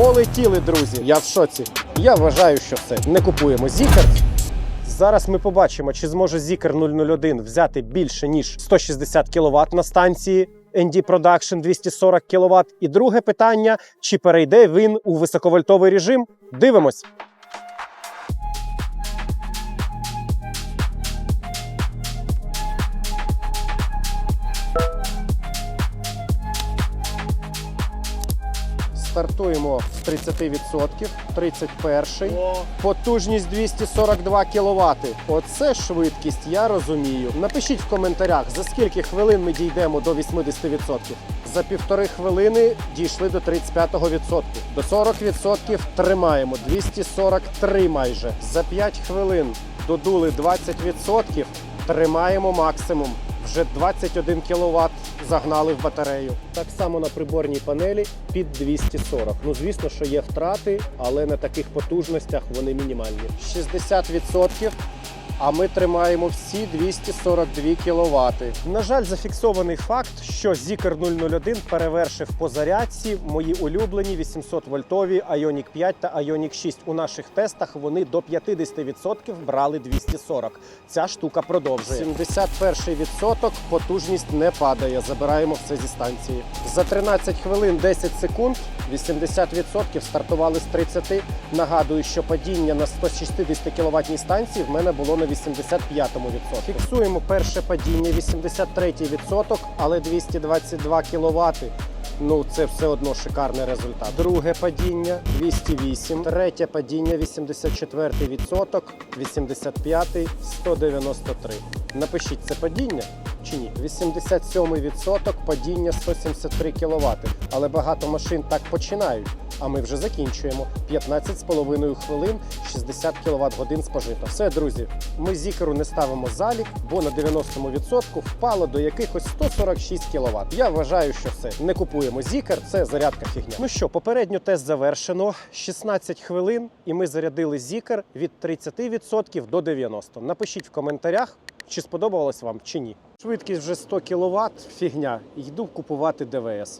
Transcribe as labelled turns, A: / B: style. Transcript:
A: Полетіли, друзі. Я в шоці. Я вважаю, що все. Не купуємо зікер. Зараз ми побачимо, чи зможе Зікер 001 взяти більше ніж 160 кВт на станції ND Production 240 кВт. І друге питання: чи перейде він у високовольтовий режим? Дивимось. Стартуємо з 30%, 31 потужність 242 кВт. Оце швидкість, я розумію. Напишіть в коментарях, за скільки хвилин ми дійдемо до 80%. За півтори хвилини дійшли до 35%. До 40% тримаємо. 243 майже. За 5 хвилин додули 20%. Тримаємо максимум. Вже 21 кВт загнали в батарею. Так само на приборній панелі під 240. Ну, звісно, що є втрати, але на таких потужностях вони мінімальні. 60%. А ми тримаємо всі 242 кВт. На жаль, зафіксований факт, що Zikr 001 перевершив по зарядці мої улюблені 800 вольтові Ioniq 5 та Ioniq 6. У наших тестах вони до 50% брали 240. Ця штука продовжує. 71 відсоток потужність не падає. Забираємо все зі станції. За 13 хвилин 10 секунд 80% стартували з 30. Нагадую, що падіння на 160 кВт станції в мене було на 85-му відсотку. Фіксуємо перше падіння 83%, але 222 кВт. Ну, це все одно шикарний результат. Друге падіння 208, третє падіння 84 відсоток, 85 193. Напишіть це падіння чи ні? 87 відсоток падіння 173 кВт. Але багато машин так починають. А ми вже закінчуємо 15,5 хвилин, 60 кВт годин спожито. Все, друзі, ми зікеру не ставимо залік, бо на 90% впало до якихось 146 кВт. Я вважаю, що все. Не купуємо зікер, це зарядка фігня. Ну що, попередньо тест завершено. 16 хвилин, і ми зарядили зікер від 30% до 90%. Напишіть в коментарях, чи сподобалось вам чи ні. Швидкість вже 100 кВт, фігня. Йду купувати ДВС.